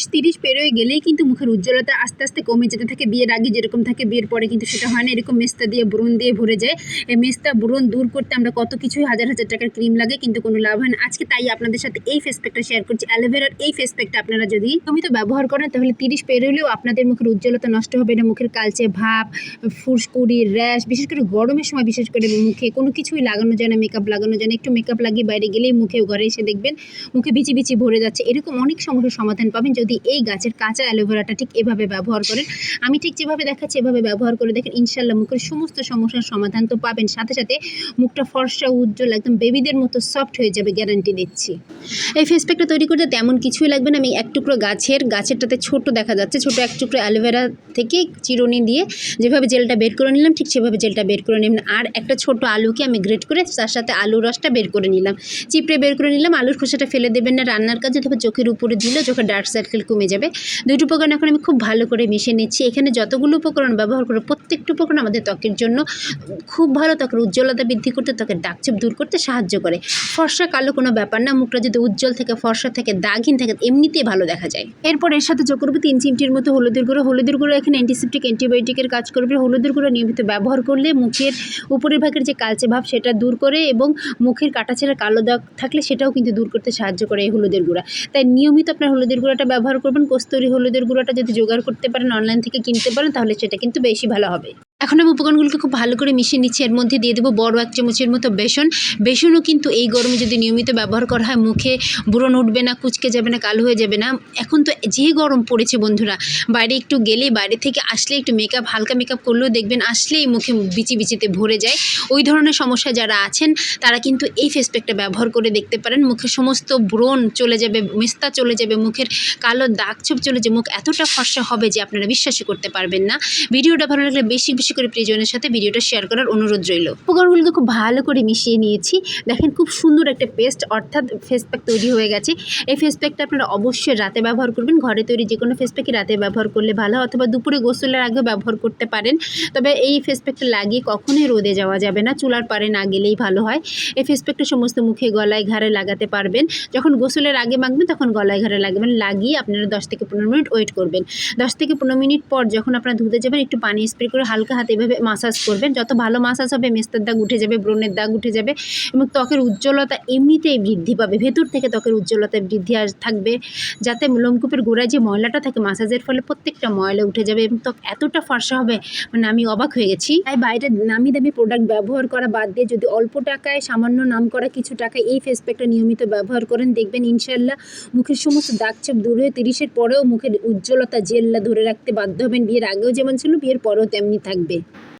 বয়স তিরিশ পেরোয় গেলেই কিন্তু মুখের উজ্জ্বলতা আস্তে আস্তে কমে যেতে থাকে, বিয়ের আগে যেরকম থাকে, বিয়ের পরে কিন্তু সেটা হয় না। এরকম মেস্তা দিয়ে ব্রণ দিয়ে ভরে যায়। এই মেস্তা ব্রণ দূর করতে আমরা কত কিছুই হাজার হাজার টাকার ক্রিম লাগে, কিন্তু কোনো লাভ হয় না। আজকে তাই আপনাদের সাথে এই ফেস প্যাকটা শেয়ার করছি। অ্যালোভেরার এই ফেস প্যাকটা আপনারা যদি তুমি তো ব্যবহার করেন তাহলে তিরিশ পেরোলেও আপনাদের মুখের উজ্জ্বলতা নষ্ট হবে না। মুখের কালচে ভাব, ফুসকুড়ি র্যাশ বিশেষ করে গরমের সময় বিশেষ করে মুখে কোনো কিছুই লাগানো যায় না মেকআপ লাগানো যায় না। একটু মেকআপ লাগিয়ে বাইরে গেলেই মুখে ঘরে এসে দেখবেন, মুখে বিচি বিচি ভরে যাচ্ছে। এরকম অনেক সমস্যার সমাধান পাবেন যদি এই গাছের কাঁচা অ্যালোভেরাটা ঠিক এভাবে ব্যবহার করেন, আমি ঠিক যেভাবে দেখাচ্ছি, এভাবে ব্যবহার করে দেখেন ইনশাল্লাহ মুখের সমস্ত সমস্যার সমাধান তো পাবেন। সাথে সাথে মুখটা ফর্সা, উজ্জ্বল, একদম বেবিদের মতো সফট হয়ে যাবে গ্যারান্টি দিচ্ছি। এই ফেস প্যাকটা তৈরি করতে তেমন কিছুই লাগবে না। আমি এক টুকরো গাছের, গাছেরটাতে ছোট দেখা যাচ্ছে, ছোট এক টুকরো অ্যালোভেরা থেকে চিরুনি দিয়ে যেভাবে জেলটা বের করে নিলাম, ঠিক সেভাবে জেলটা বের করে নিলাম। আর একটা ছোট আলুকে আমি গ্রেট করে তার সাথে আলুর রসটা বের করে নিলাম। চিপড়ে বের করে নিলাম, আলুর খোসাটা ফেলে দেবেন না, রান্নার কাজে তবে চোখের উপরে দিলে চোখের ডার্ক সার্কেল কমে যাবে। দুটো উপকরণ এখন আমি খুব ভালো করে মিশিয়ে নিচ্ছি। এখানে যতগুলো উপকরণ ব্যবহার করে প্রত্যেকটা উপকরণ আমাদের ত্বকের জন্য খুব ভালো, ত্বকের উজ্জ্বলতা বৃদ্ধি করতে, ত্বকের দাগছোপ দূর করতে সাহায্য করে। ফর্সা, কালো কোনো ব্যাপার না, মুখটা যদি উজ্জ্বল থাকে, ফর্সা থেকে, দাগহীন থাকে, এমনিতেই ভালো দেখা যায়। এরপর এর সাথে যোগ করব তিন চিমটির মতো হলুদের গুঁড়ো। হলুদের গুঁড়ো এখানে অ্যান্টিসেপ্টিক অ্যান্টিবায়োটিকের কাজ করবে। হলুদের গুঁড়ো নিয়মিত ব্যবহার করলে মুখের উপরের ভাগের যে কালচে ভাব সেটা দূর করে এবং মুখের কাটাছেড়া কালো দাগ থাকলে সেটাও কিন্তু দূর করতে সাহায্য করে এই হলুদের গুঁড়া। তাই নিয়মিত আপনার হলুদের গুঁড়াটা ব্যবহার করবেন। কস্তুরি হলুদের গুঁড়োটা যদি জোগাড় করতে পারেন অনলাইন থেকে কিনতে পারেন, তাহলে সেটা কিন্তু বেশি ভালো হবে। এখন আমি উপকরণগুলোকে খুব ভালো করে মিশিয়ে নিচ্ছি। এর মধ্যে দিয়ে দেবো বড় এক চামচের মতো বেসন। বেসনও কিন্তু এই গরমে যদি নিয়মিত ব্যবহার করা হয়, মুখে ব্রণ উঠবে না, কুচকে যাবে না, কালো হয়ে যাবে না। এখন তো যে গরম পড়েছে বন্ধুরা, বাইরে একটু গেলে, বাইরে থেকে আসলে একটু মেকআপ হালকা মেকআপ করলেও দেখবেন আসলেই মুখে বিচি বিচিতে ভরে যায়। ওই ধরনের সমস্যা যারা আছেন, তারা কিন্তু এই ফেস প্যাকটা ব্যবহার করে দেখতে পারেন। মুখের সমস্ত ব্রণ চলে যাবে, মেস্তা চলে যাবে, মুখের কালো দাগ ছোপ চলে যাবে। মুখ এতটা ফর্সা হবে যে আপনারা বিশ্বাসই করতে পারবেন না। ভিডিওটা ভালো লাগলে বেশি বেশি করে প্রিয়জনের সাথে ভিডিওটা শেয়ার করার অনুরোধ রইল। উপকরণগুলোকে খুব ভালো করে মিশিয়ে নিয়েছি। দেখেন খুব সুন্দর একটা পেস্ট অর্থাৎ ফেস প্যাক তৈরি হয়ে গেছে। এই ফেস প্যাকটা আপনারা অবশ্যই রাতে ব্যবহার করবেন। ঘরে তৈরি যে কোনো ফেস প্যাকই রাতে ব্যবহার করলে ভালো অথবা দুপুরে গোসলের আগেও ব্যবহার করতে পারেন। তবে এই ফেস প্যাকটা লাগিয়ে কখনোই রোদে যাওয়া যাবে না। চুলার পারে না গেলেই ভালো হয়। এই ফেস প্যাকটা সমস্ত মুখে, গলায়, ঘাড়ে লাগাতে পারবেন। যখন গোসলের আগে মাখবেন, তখন গলায়, ঘাড়ে লাগাবেন। লাগিয়ে আপনারা দশ থেকে পনেরো মিনিট ওয়েট করবেন। দশ থেকে পনেরো মিনিট পর যখন আপনারা ধুতে যাবেন, একটু পানি স্প্রে করে হালকা হাতে এভাবে মাসাজ করবেন। যত ভালো মাসাজ হবে, মেস্তার দাগ উঠে যাবে, ব্রণের দাগ উঠে যাবে এবং ত্বকের উজ্জ্বলতা এমনিতেই বৃদ্ধি পাবে। ভেতর থেকে ত্বকের উজ্জ্বলতা বৃদ্ধি আস থাকবে। যাতে লোমকূপের গোড়ায় যে ময়লাটা থাকে মাসাজের ফলে প্রত্যেকটা ময়লা উঠে যাবে এবং ত্বক এতটা ফর্সা হবে মানে আমি অবাক হয়ে গেছি। তাই বাইরে নামি দামি প্রোডাক্ট ব্যবহার করা বাদ দিয়ে যদি অল্প টাকায় সামান্য নাম করা কিছু টাকায় এই ফেস প্যাকটা নিয়মিত ব্যবহার করেন, দেখবেন ইনশাল্লাহ মুখের সমস্ত দাগ ছোপ দূর হয়ে তিরিশের পরেও মুখের উজ্জ্বলতা জেল্লা ধরে রাখতে বাধ্য হবেন। বিয়ের আগেও যেমন ছিল, বিয়ের পরেও তেমনি থাকবে। দিবে